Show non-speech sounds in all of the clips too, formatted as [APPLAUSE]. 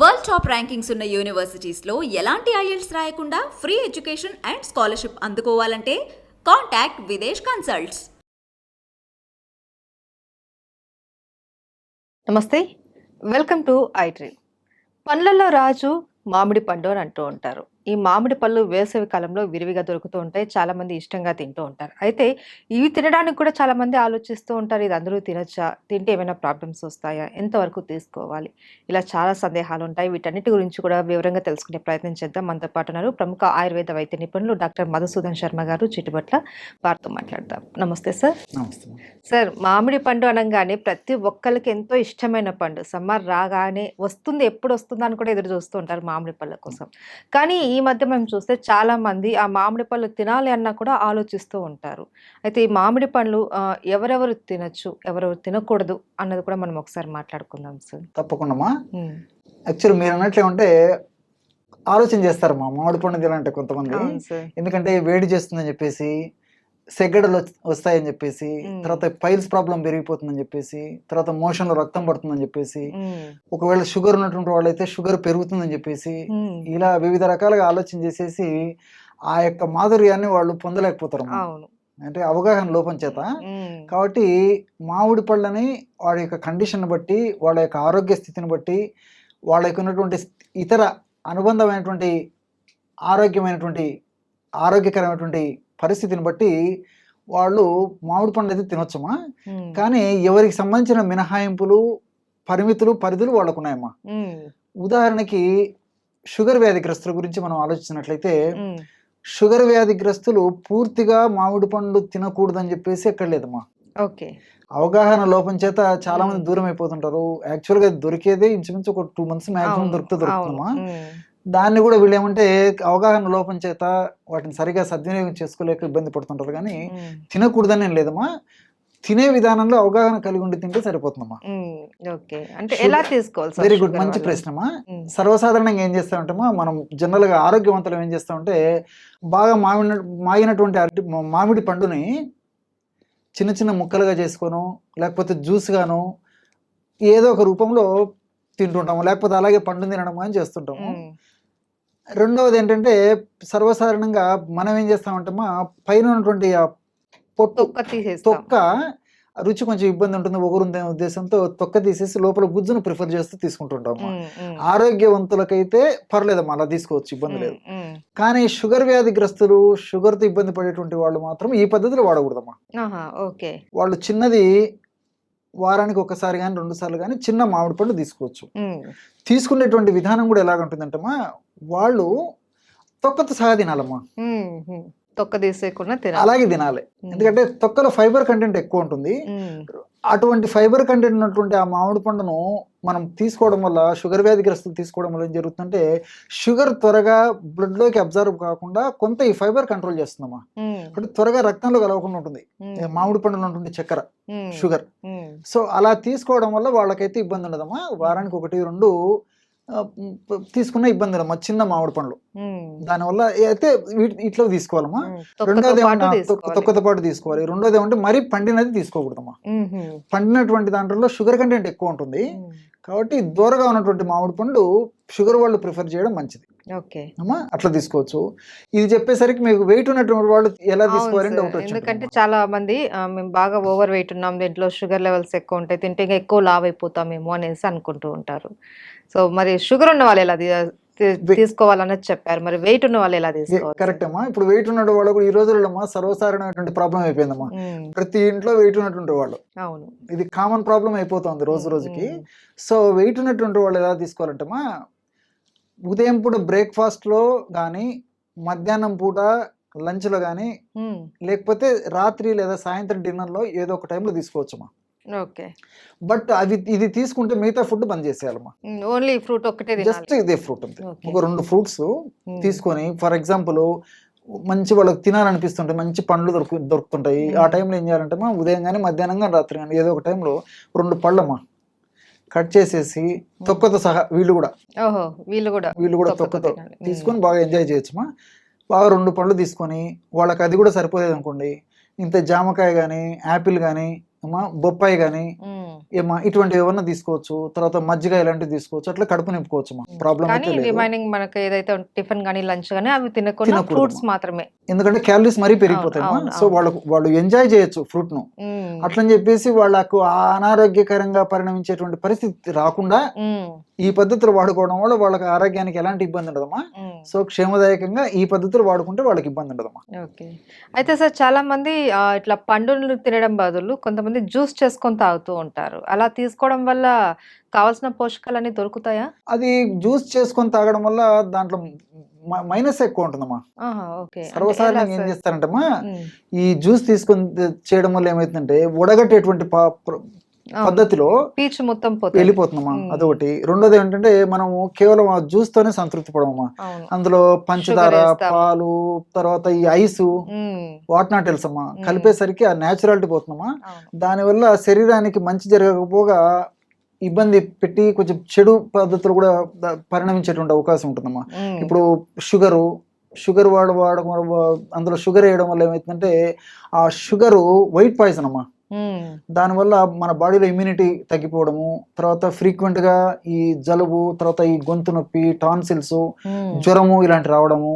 World top rankings ఉన్న యూనివర్సిటీస్లో ఎలాంటి IELTS రాయకుండా ఫ్రీ ఎడ్యుకేషన్ అండ్ స్కాలర్షిప్ అందుకోవాలంటే కాంటాక్ట్ విదేశ్ కన్సల్ట్స్. నమస్తే. వెల్కమ్ టు ఐ పండ్లలో రాజు మామిడి పండు అని అంటూ ఉంటారు. ఈ మామిడి పళ్ళు వేసవి కాలంలో విరివిగా దొరుకుతూ ఉంటాయి. చాలా మంది ఇష్టంగా తింటూ ఉంటారు. అయితే ఇవి తినడానికి కూడా చాలా మంది ఆలోచిస్తూ ఉంటారు. ఇది అందరూ తినొచ్చా? తింటే ఏమైనా ప్రాబ్లమ్స్ వస్తాయా? ఎంతవరకు తీసుకోవాలి? ఇలా చాలా సందేహాలు ఉంటాయి వీటన్నిటి గురించి కూడా వివరంగా తెలుసుకునే ప్రయత్నం చేద్దాం. మనతో పాటు ఉన్నారు ప్రముఖ ఆయుర్వేద వైద్య నిపుణులు డాక్టర్ మధుసూదన్ శర్మ గారు చిట్టుబట్ల వారితో మాట్లాడదాం. నమస్తే సార్. నమస్తే. సార్ మామిడి పండు అనగానే ప్రతి ఒక్కరికి ఎంతో ఇష్టమైన పండు. సమ్మర్ రాగానే వస్తుంది ఎప్పుడు వస్తుందా అని కూడా ఎదురు చూస్తూ ఉంటారు మామిడి పళ్ళ కోసం. కానీ ఈ మధ్య మేము చూస్తే చాలా మంది ఆ మామిడి పళ్ళు తినాలి అన్నా కూడా ఆలోచిస్తూ ఉంటారు. అయితే ఈ మామిడి పండ్లు ఎవరెవరు తినొచ్చు ఎవరెవరు తినకూడదు అన్నది కూడా మనం ఒకసారి మాట్లాడుకుందాం సార్. తప్పకుండా యాక్చువల్ మీరు అన్నట్లే ఉంటే ఆలోచన చేస్తారు మా మామిడి పండు తినాలంటే కొంతమంది. ఎందుకంటే వేడి చేస్తుందని చెప్పేసి సెగ్గడలు వస్తాయని చెప్పేసి. తర్వాత పైల్స్ ప్రాబ్లం పెరిగిపోతుందని చెప్పేసి తర్వాత మోషన్లో రక్తం పడుతుందని చెప్పేసి ఒకవేళ షుగర్ ఉన్నటువంటి వాళ్ళైతే షుగర్ పెరుగుతుందని చెప్పేసి ఇలా వివిధ రకాలుగా ఆలోచన చేసేసి ఆ యొక్క మాధుర్యాన్ని వాళ్ళు పొందలేకపోతారు అంటే అవగాహన లోపం చేత. కాబట్టి మామిడి పళ్ళని వాడి యొక్క కండిషన్ బట్టి వాళ్ళ యొక్క ఆరోగ్య స్థితిని బట్టి వాళ్ళ యొక్క ఉన్నటువంటి ఇతర అనుబంధమైనటువంటి ఆరోగ్యమైనటువంటి ఆరోగ్యకరమైనటువంటి పరిస్థితిని బట్టి వాళ్ళు మామిడి పండు అయితే తినొచ్చమ్మా. కానీ ఎవరికి సంబంధించిన మినహాయింపులు పరిమితులు పరిధులు వాళ్ళకు ఉన్నాయమ్మా ఉదాహరణకి షుగర్ వ్యాధిగ్రస్తుల గురించి మనం ఆలోచించినట్లయితే షుగర్ వ్యాధిగ్రస్తులు పూర్తిగా మామిడి పండు తినకూడదని చెప్పేసి ఎక్కడ లేదమ్మా. ఓకే. అవగాహన లోపం చేత చాలా మంది. దూరం అయిపోతుంటారు యాక్చువల్గా దొరికేదే ఇంచుమించు ఒక టూ మంత్స్ మాక్సిమం దొరుకుతూ దొరుకుతుందమ్మా. దాన్ని కూడా వీళ్ళు ఏమంటే అవగాహన లోపం చేత వాటిని సరిగా సద్వినియోగం చేసుకోలేక ఇబ్బంది పడుతుంటారు కానీ. తినకూడదని లేదమ్మా తినే విధానంలో అవగాహన కలిగి ఉండి తింటే సరిపోతుందమ్మా. ఓకే అంటే ఎలా తీసుకోవాలి వెరీ గుడ్ మంచి? ప్రశ్నమా. సర్వసాధారణంగా ఏం చేస్తామంటేమా మనం జనరల్గా ఆరోగ్యవంతులు ఏం చేస్తామంటే బాగా మామిడి మాగినటువంటి అరటి మామిడి పండుని చిన్న చిన్న ముక్కలుగా చేసుకోను లేకపోతే జ్యూస్ గాను ఏదో ఒక రూపంలో తింటుంటాము లేకపోతే అలాగే పండు తినడం అని చేస్తుంటాము. రెండవది ఏంటంటే సర్వసాధారణంగా మనం ఏం చేస్తామంటే మా పైన ఉన్నటువంటి ఆ పొట్టు తొక్క రుచి కొంచెం ఇబ్బంది ఉంటుంది ఒకరుందనే ఉద్దేశంతో తొక్క తీసేసి లోపల గుజ్జును ప్రిఫర్ చేస్తూ. మ్మ్. ఆరోగ్యవంతులకైతే పర్లేదమ్మా అలా తీసుకోవచ్చు ఇబ్బంది లేదు. కానీ షుగర్ వ్యాధిగ్రస్తులు షుగర్తో ఇబ్బంది పడేటువంటి వాళ్ళు మాత్రం ఈ పద్ధతిలో వాడకూడదమ్మా ఓకే వాళ్ళు చిన్నది వారానికి ఒకసారి కానీ రెండు సార్లు కానీ చిన్న మామిడి పండు తీసుకోవచ్చు. తీసుకునేటువంటి విధానం కూడా ఎలాగుంటుందంటమ్మా వాళ్ళు తొక్కతో సహా తినాలమ్మా మ్మ్. మ్మ్. తొక్క తీసేయకుండా అలాగే తినాలి. ఎందుకంటే తొక్కలో ఫైబర్ కంటెంట్ ఎక్కువ ఉంటుంది. అటువంటి ఫైబర్ కంటెంట్ ఉన్నటువంటి ఆ మామిడి పండును మనం తీసుకోవడం వల్ల షుగర్ వ్యాధిగ్రస్తులు తీసుకోవడం వల్ల ఏం జరుగుతుందంటే షుగర్ త్వరగా బ్లడ్లోకి అబ్జర్వ్ కాకుండా కొంత ఈ ఫైబర్ కంట్రోల్ చేస్తుందమ్మా మ్మ్. అంటే త్వరగా రక్తంలో కలవకుండా ఉంటుంది మామిడి పండులో ఉంటుంది చక్కెర. షుగర్. సో అలా తీసుకోవడం వల్ల వాళ్ళకైతే ఇబ్బంది ఉండదమ్మా వారానికి ఒకటి రెండు తీసుకున్న ఇబ్బంది ఉండదమ్మా చిన్న మామిడి పండ్లు. దానివల్ల అయితే ఇట్లా తీసుకోవాలమ్మా రెండోది ఏమన్నా. తొక్కతో పాటు తీసుకోవాలి రెండోది ఏమంటే మరీ పండినది తీసుకోకూడదమ్మా మ్మ్. పండినటువంటి దాంట్లో షుగర్ కంటెంట్ ఎక్కువ ఉంటుంది. కాబట్టి దూరగా ఉన్నటువంటి మామిడి పండు షుగర్ వాళ్ళు ప్రిఫర్ చేయడం మంచిది అమ్మా అట్లా తీసుకోవచ్చు. ఇది చెప్పేసరికి మీకు వెయిట్ ఉన్నటువంటి వాళ్ళు ఎలా తీసుకోవాలని. డౌట్ ఎందుకంటే వచ్చింది చాలా మంది మేము బాగా ఓవర్ వెయిట్ ఉన్నాం దీంట్లో షుగర్ లెవెల్స్ ఎక్కువ ఉంటాయి తింటే ఇంకా ఎక్కువ లావ్ అయిపోతామేమో అనేసి అనుకుంటూ ఉంటారు. సో మరి షుగర్ ఉన్న వాళ్ళు ఎలా తీ- తీ- వే- తీసుకోవాలన్నది చెప్పారు. మరి వెయిట్ ఉన్న వాళ్ళు ఎలా తీసుకోవాలి కరెక్ట్ అమ్మా. ఇప్పుడు వెయిట్ ఉన్న వాళ్ళు కూడా ఈ రోజుల్లో అమ్మా సర్వసాధారణమైనటువంటి ప్రాబ్లం అయిపోయిందమ్మా. ప్రతి ఇంట్లో వెయిట్ ఉన్నటువంటి వాళ్ళు. అవును. ఇది కామన్ ప్రాబ్లం అయిపోతుంది రోజు రోజుకి. సో వెయిట్ ఉన్నటువంటి వాళ్ళు ఎలా తీసుకోవాలంటే అమ్మా ఉదయం పూట బ్రేక్ఫాస్ట్లో కానీ మధ్యాహ్నం పూట లంచ్లో కానీ లేకపోతే రాత్రి లేదా సాయంత్రం డిన్నర్లో ఏదో ఒక టైంలో తీసుకోవచ్చమ్మా ఓకే. బట్ అది ఇది తీసుకుంటే మిగతా ఫుడ్ బంద్ చేసేయాలమ్మా. ఓన్లీ ఫ్రూట్ ఒక్కటే జస్ట్ ఇదే ఫ్రూట్ అంతే. ఒక రెండు ఫ్రూట్స్ తీసుకొని ఫర్ ఎగ్జాంపుల్ మంచి వాళ్ళకి తినాలనిపిస్తుంటాయి మంచి పండ్లు దొరుకు దొరుకుతుంటాయి. ఆ. టైంలో ఏం చేయాలంటే మా ఉదయం కానీ మధ్యాహ్నం కానీ రాత్రి కానీ ఏదో ఒక టైంలో రెండు పళ్ళమ్మా. కట్ చేసేసి తొక్కతో సహా వీళ్ళు కూడా. ఓహో వీళ్ళు కూడా వీళ్ళు కూడా తొక్కతో. తీసుకొని బాగా ఎంజాయ్ చేయొచ్చమ్మా. బాగా రెండు పళ్ళు తీసుకొని వాళ్ళకి అది కూడా సరిపోయేది అనుకోండి ఇంత జామకాయ కానీ యాపిల్ కానీ అమ్మా బొప్పాయి కానీ ఏమా ఇటువంటివి ఏమన్నా తీసుకోవచ్చు తర్వాత మజ్జిగ ఇలాంటివి తీసుకోవచ్చు అట్లా కడుపు నింపుకోవచ్చు మా ప్రాబ్లం కానీ రిమైనింగ్ మనకి ఏదైతే టిఫిన్ కానీ లంచ్ కానీ అవి తినకుండా. ఫ్రూట్స్ మాత్రమే. ఎందుకంటే క్యాలరీస్ మరీ పెరిగిపోతాయి సో. వాళ్ళకు వాళ్ళు ఎంజాయ్ చేయొచ్చు ఫ్రూట్ను అట్లని చెప్పేసి వాళ్ళకు అనారోగ్యకరంగా పరిణమించేటువంటి పరిస్థితి రాకుండా ఈ పద్ధతులు వాడుకోవడం వల్ల వాళ్ళకి ఆరోగ్యానికి ఎలాంటి ఇబ్బంది ఉండదమ్మా. సో క్షేమదాయకంగా ఈ పద్ధతులు వాడుకుంటే వాళ్ళకి ఇబ్బంది ఉండదమ్మా ఓకే. అయితే సార్ చాలా మంది ఇట్లా పండును తినడం బదులు కొంతమంది జ్యూస్ చేసుకొని తాగుతూ ఉంటారు. అలా తీసుకోవడం వల్ల కావాల్సిన పోషకాలన్నీ దొరుకుతాయా? అది జ్యూస్ చేసుకొని తాగడం వల్ల దాంట్లో మైనస్ ఎక్కువ ఉంటుందమ్మా. సర్వసాధారణంగా ఏం? చేస్తారంటమ్మా? ఈ జ్యూస్ తీసుకొని చేయడం వల్ల ఏమైతుందంటే ఉడగట్టేటువంటి. పద్ధతిలో పీచు మొత్తం మ్మ్. అదొకటి. రెండోది ఏంటంటే మనము కేవలం ఆ జ్యూస్ తోనే సంతృప్తి పడమమ్మా. అందులో పంచదార. పాలు తర్వాత ఈ ఐస్ వాట్ నాట్ తెలుసమ్మా మ్మ్. కలిపేసరికి ఆ న్యాచురాలిటీ పోతుందమ్మా. అవును. దానివల్ల శరీరానికి మంచి జరగకపోగా ఇబ్బంది పెట్టి కొంచెం చెడు పద్ధతులు కూడా పరిణమించేటువంటి అవకాశం ఉంటుందమ్మా. ఇప్పుడు షుగరు షుగర్ వాడ వాడడం అందులో షుగర్ వేయడం వల్ల ఏమవుతుందంటే ఆ షుగరు వైట్ పాయిజన్ అమ్మా. దానివల్ల మన బాడీలో ఇమ్యూనిటీ తగ్గిపోవడము తర్వాత frequent గా ఈ జలుబు తర్వాత ఈ గొంతు నొప్పి టాన్సిల్స్ జ్వరము ఇలాంటి రావడము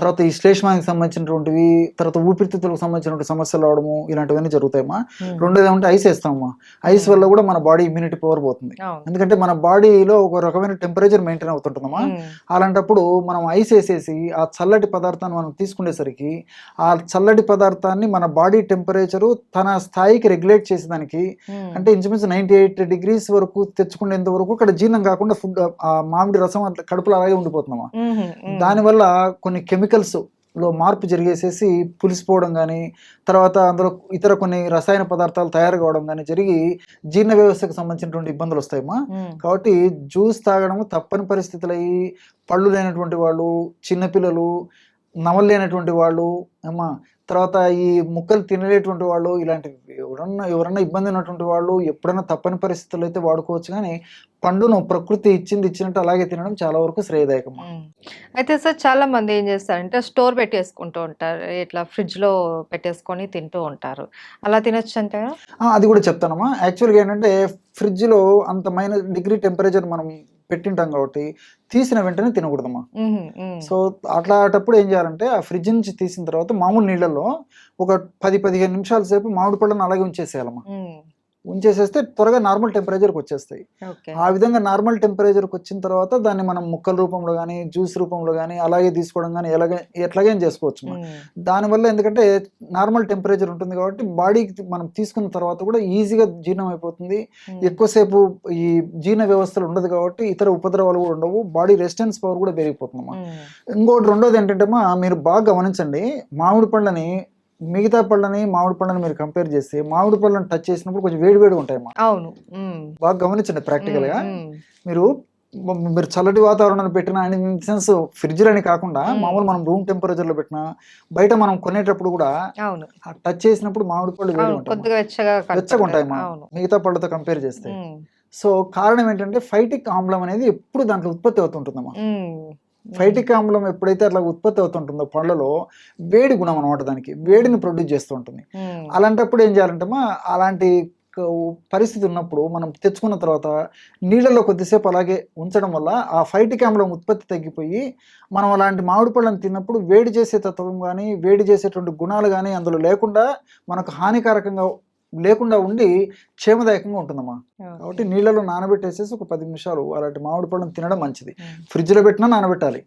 తర్వాత ఈ శ్లేష్మానికి సంబంధించినటువంటివి తర్వాత ఊపిరితిత్తులకు సంబంధించినటువంటి సమస్యలు రావడము ఇలాంటివన్నీ జరుగుతాయమ్మా. రెండోది ఏమంటే ఐస్ వేస్తామమ్మా. ఐస్ వల్ల కూడా మన బాడీ ఇమ్యూనిటీ పవర్ పోతుంది. ఎందుకంటే మన బాడీలో ఒక రకమైన టెంపరేచర్ మెయింటైన్ అవుతుంటుందమ్మా. అలాంటప్పుడు మనం ఐస్ వేసేసి ఆ చల్లటి పదార్థాన్ని మనం తీసుకునేసరికి ఆ చల్లటి పదార్థాన్ని మన బాడీ టెంపరేచరు తన స్థాయికి రెగ్యులేట్ చేసేదానికి ఉమ్, అంటే ఇంచుమించు నైంటీ ఎయిట్ డిగ్రీస్ వరకు తెచ్చుకునేంత వరకు అక్కడ జీర్ణం కాకుండా ఫుడ్ మామిడి రసం అట్లా కడుపులో అలాగే ఉండిపోతున్నామా దానివల్ల కొన్ని కెమికల్స్లో మార్పు జరిగేసేసి పులిసిపోవడం కానీ తర్వాత అందులో ఇతర కొన్ని రసాయన పదార్థాలు తయారు కావడం కానీ జరిగి జీర్ణ వ్యవస్థకు సంబంధించినటువంటి ఇబ్బందులు వస్తాయమ్మా. కాబట్టి జ్యూస్ తాగడం తప్పని పరిస్థితులు అయ్యి పళ్ళు లేనటువంటి వాళ్ళు చిన్నపిల్లలు నమలేనటువంటి వాళ్ళు అమ్మా తర్వాత ఈ ముక్కలు తినలేటువంటి వాళ్ళు ఇలాంటివి ఎవరన్నా ఎవరన్నా ఇబ్బంది ఉన్నటువంటి వాళ్ళు ఎప్పుడైనా తప్పని పరిస్థితుల్లో అయితే వాడుకోవచ్చు. కానీ పండును ప్రకృతి ఇచ్చింది ఇచ్చినట్టు అలాగే తినడం చాలా వరకు శ్రేయదాయకం. అయితే సార్ చాలా మంది ఏం చేస్తారంటే స్టోర్ పెట్టేసుకుంటూ ఉంటారు. ఇట్లా ఫ్రిడ్జ్లో పెట్టేసుకొని తింటూ ఉంటారు. అలా తినొచ్చు అంటారా అది కూడా చెప్తానమ్మా. యాక్చువల్గా ఏంటంటే ఫ్రిడ్జ్లో అంత మైనస్ డిగ్రీ టెంపరేచర్ మనం పెట్టింటాం కాబట్టి తీసిన వెంటనే తినకూడదమ్మా. సో అట్లాంటప్పుడు ఏం చేయాలంటే ఆ ఫ్రిడ్జ్ నుంచి తీసిన తర్వాత మామూలు నీళ్ళల్లో ఒక పది పదిహేను నిమిషాల సేపు మామిడి పళ్ళని అలాగే ఉంచేసేయాలమ్మా. ఉంచేసేస్తే త్వరగా నార్మల్ టెంపరేచర్కి వచ్చేస్తాయి. ఆ విధంగా నార్మల్ టెంపరేచర్కి వచ్చిన తర్వాత దాన్ని మనం ముక్కల రూపంలో కానీ జ్యూస్ రూపంలో కానీ అలాగే తీసుకోవడం కానీ ఎలాగే ఎట్లాగైనా చేసుకోవచ్చు మనం. దానివల్ల ఎందుకంటే నార్మల్ టెంపరేచర్ ఉంటుంది కాబట్టి బాడీకి మనం తీసుకున్న తర్వాత కూడా ఈజీగా జీర్ణం అయిపోతుంది. ఎక్కువసేపు ఈ జీర్ణ వ్యవస్థలు ఉండదు కాబట్టి ఇతర ఉపద్రవాలు కూడా ఉండవు. బాడీ రెసిస్టెన్స్ పవర్ కూడా పెరిగిపోతుందమ్మా. ఇంకోటి రెండోది ఏంటంటే అమ్మా మీరు బాగా గమనించండి మామిడి పళ్ళని మిగతా పళ్ళని మామిడి పళ్ళని మీరు కంపేర్ చేస్తే మామిడి పళ్ళని టచ్ చేసినప్పుడు కొంచెం వేడి వేడిగా ఉంటాయమ్మా. అవును. బాగా గమనించండి ప్రాక్టికల్గా. మీరు మీరు చల్లటి వాతావరణాన్ని పెట్టిన ఇన్ సెన్స్ ఫ్రిడ్జ్ అని కాకుండా మ్మ్. మామూలు మనం రూమ్ టెంపరేచర్లో పెట్టిన బయట మనం కొనేటప్పుడు కూడా టచ్ చేసినప్పుడు మామిడి పళ్ళు వేడి ఉంటాయి వెచ్చగా ఉంటాయి మిగతా పళ్ళతో కంపేర్ చేస్తే. సో కారణం ఏంటంటే ఫైటిక్ ఆమ్లం అనేది ఎప్పుడు దాంట్లో ఉత్పత్తి అవుతుంటుందమ్మా. ఫైటిక్ ఆమ్లం ఎప్పుడైతే అట్లా ఉత్పత్తి అవుతుంటుందో పళ్ళలో వేడి గుణం అనమాట దానికి. వేడిని ప్రొడ్యూస్ చేస్తూ ఉంటుంది అలాంటప్పుడు ఏం చేయాలంటమ్మా అలాంటి పరిస్థితి ఉన్నప్పుడు మనం తెచ్చుకున్న తర్వాత నీళ్ళలో కొద్దిసేపు అలాగే ఉంచడం వల్ల ఆ ఫైటిక్ ఆమ్లం ఉత్పత్తి తగ్గిపోయి మనం అలాంటి మామిడి పళ్ళని తిన్నప్పుడు వేడి చేసే తత్వం కానీ వేడి చేసేటువంటి గుణాలు కానీ అందులో లేకుండా మనకు హానికారకంగా లేకుండా ఉండి క్షేమదాయకంగా ఉంటుందమ్మా. కాబట్టి నీళ్ళలో నానబెట్టేసేసి ఒక పది నిమిషాలు అలాంటి మామిడి పళ్ళని తినడం మంచిది. ఉమ్, ఫ్రిడ్జ్లో పెట్టినా నానబెట్టాలి.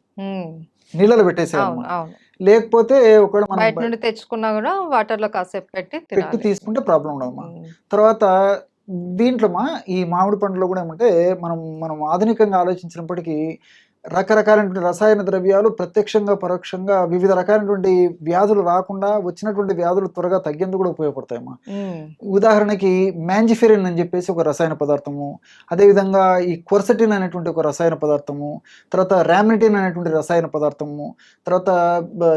నీళ్ళలో అవును లేకపోతే ఒకవేళ మనం బయట నుండి తెచ్చుకున్నా కూడా వాటర్లో కాసేపు పెట్టి పెట్టి తీసుకుంటే ప్రాబ్లం ఉండదమ్మా. తర్వాత దీంట్లో మా ఈ మామిడి పండులో కూడా ఏమంటే మనం మనం ఆధునికంగా ఆలోచించినప్పటికీ రకరకాలైనటువంటి రసాయన ద్రవ్యాలు ప్రత్యక్షంగా పరోక్షంగా వివిధ రకాలైనటువంటి వ్యాధులు రాకుండా వచ్చినటువంటి వ్యాధులు త్వరగా తగ్గేందుకు కూడా ఉపయోగపడతాయమ్మా. ఉదాహరణకి మ్యాంజిఫెరిన్ అని చెప్పేసి ఒక రసాయన పదార్థము అదేవిధంగా ఈ క్వర్సటిన్ అనేటువంటి ఒక రసాయన పదార్థము తర్వాత ర్యామినిటిన్ అనేటువంటి రసాయన పదార్థము తర్వాత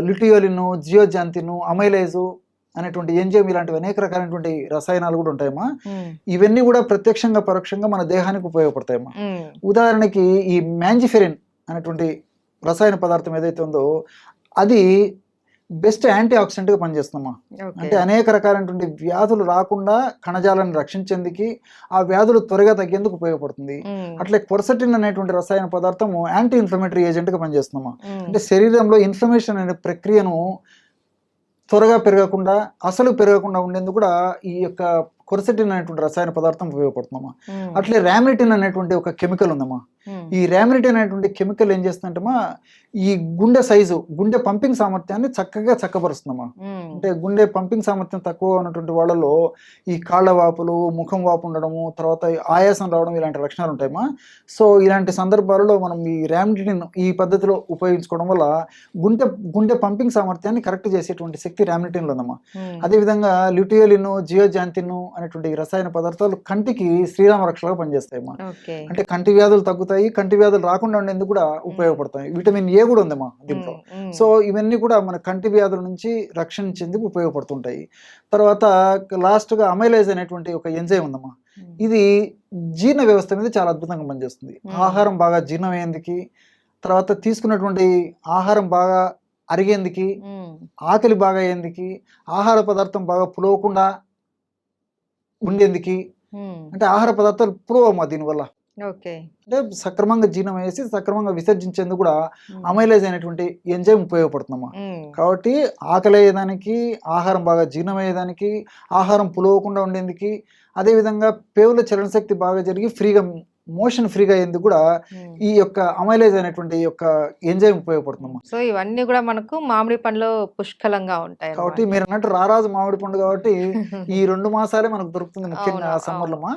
లిటియోలిన్ జియోజాంతిన్ అమైలైజు అనేటువంటి ఎంజిఎం ఇలాంటివి అనేక రకాలైనటువంటి రసాయనాలు కూడా ఉంటాయమ్మా. ఇవన్నీ కూడా ప్రత్యక్షంగా పరోక్షంగా మన దేహానికి ఉపయోగపడతాయమ్మా. ఉదాహరణకి ఈ మ్యాంజిఫెరిన్ అనేటువంటి రసాయన పదార్థం ఏదైతే ఉందో అది బెస్ట్ యాంటీ ఆక్సిడెంట్గా పనిచేస్తుందమ్మా. అంటే అనేక రకాలైనటువంటి వ్యాధులు రాకుండా కణజాలాన్ని రక్షించేందుకు ఆ వ్యాధులు త్వరగా తగ్గేందుకు ఉపయోగపడుతుంది. అట్లే కొరసటిన్ అనేటువంటి రసాయన పదార్థము యాంటీ ఇన్ఫ్లమేటరీ ఏజెంట్గా పనిచేస్తుందమ్మా. అంటే శరీరంలో ఇన్ఫ్లమేషన్ అనే ప్రక్రియను త్వరగా పెరగకుండా అసలు పెరగకుండా ఉండేందుకు కూడా ఈ యొక్క కొరసెటిన్ అనేటువంటి రసాయన పదార్థం ఉపయోగపడుతుందమ్మా. అట్లే ర్యామిటిన్ అనేటువంటి ఒక కెమికల్ ఉందమ్మా. ఈ ర్యామిటిన్ అనేటువంటి కెమికల్ ఏం చేస్తుందంటమ్మా ఈ గుండె సైజు గుండె పంపింగ్ సామర్థ్యాన్ని చక్కగా చక్కబరుస్తుందమ్మా ఉమ్, అంటే గుండె పంపింగ్ సామర్థ్యం తక్కువ ఉన్నటువంటి వాళ్ళలో ఈ కాళ్ళ వాపులు ముఖం వాపు ఉండడము తర్వాత ఆయాసం రావడం ఇలాంటి లక్షణాలు ఉంటాయమ్మా. సో ఇలాంటి సందర్భాలలో మనం ఈ ర్యామిటిన్ ఈ పద్ధతిలో ఉపయోగించుకోవడం వల్ల గుండె గుండె పంపింగ్ సామర్థ్యాన్ని కరెక్ట్ చేసేటువంటి శక్తి ర్యామిటిన్లో ఉందమ్మా. అదేవిధంగా ల్యూటియోలిన్ జియోజాంతిన్ అనేటువంటి రసాయన పదార్థాలు కంటికి శ్రీరామ రక్షలుగా పనిచేస్తాయమ్మా ఓకే. అంటే కంటి వ్యాధులు తగ్గుతాయి కంటి వ్యాధులు రాకుండా ఉండేందుకు కూడా ఉపయోగపడతాయి. విటమిన్ ఏ కూడా ఉందమ్మా దీంట్లో. ఉమ్, ఉమ్, సో ఇవన్నీ కూడా మన కంటి వ్యాధుల నుంచి రక్షించేందుకు ఉపయోగపడుతుంటాయి. తర్వాత లాస్ట్గా అమైలైజ్ అనేటువంటి ఒక ఎంజైమ్ ఉందమ్మా. ఇది జీర్ణ వ్యవస్థ మీద చాలా అద్భుతంగా పనిచేస్తుంది. ఆహారం బాగా జీర్ణమయ్యేందుకు తర్వాత తీసుకున్నటువంటి ఆహారం బాగా అరిగేందుకు ఆకలి బాగా అయ్యేందుకు ఆహార పదార్థం బాగా పులవకుండా ఉండేందుకు? అంటే ఆహార పదార్థాలు పులవమ్మా దీనివల్ల? ఓకే. అంటే సక్రమంగా జీర్ణం వేసి సక్రమంగా విసర్జించేందుకు కూడా అమైలైజ్ అనేటువంటి ఎంజైమ్ ఉపయోగపడుతుందమ్మా. కాబట్టి ఆకలి అయ్యేదానికి ఆహారం బాగా జీర్ణమయ్యేదానికి ఆహారం పులవకుండా ఉండేందుకు అదేవిధంగా పేవుల చలనశక్తి బాగా జరిగి ఫ్రీగా మోషన్ ఫ్రీగా అయ్యేందుకు కూడా. ఈ యొక్క అమైలేజ్ అనేటువంటి యొక్క ఎంజైమ్ ఉపయోగపడుతుందమ్మా. సో ఇవన్నీ కూడా మనకు మామిడి పండ్లో పుష్కలంగా ఉంటాయి కాబట్టి మీరు అన్నట్టు రారాజు మామిడి పండు కాబట్టి [LAUGHS] ఈ రెండు మాసాలే మనకు దొరుకుతుంది ముఖ్యంగా సార్.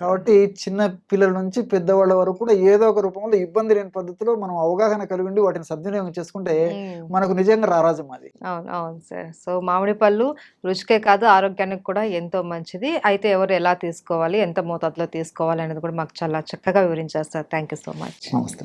కాబట్టి చిన్న పిల్లల నుంచి పెద్దవాళ్ళ వరకు కూడా ఏదో ఒక రూపంలో ఇబ్బంది లేని పద్ధతిలో మనం అవగాహన కలిగి ఉండి వాటిని సద్వినియోగం చేసుకుంటే మనకు నిజంగా రారాజు మాది. అవును అవును సార్. సో మామిడి పళ్ళు రుచికే కాదు ఆరోగ్యానికి కూడా ఎంతో మంచిది. అయితే ఎవరు ఎలా తీసుకోవాలి ఎంత మోతాదులో తీసుకోవాలి అనేది కూడా మాకు చాలా చక్కగా వివరించారు sir thank you so much. నమస్తే.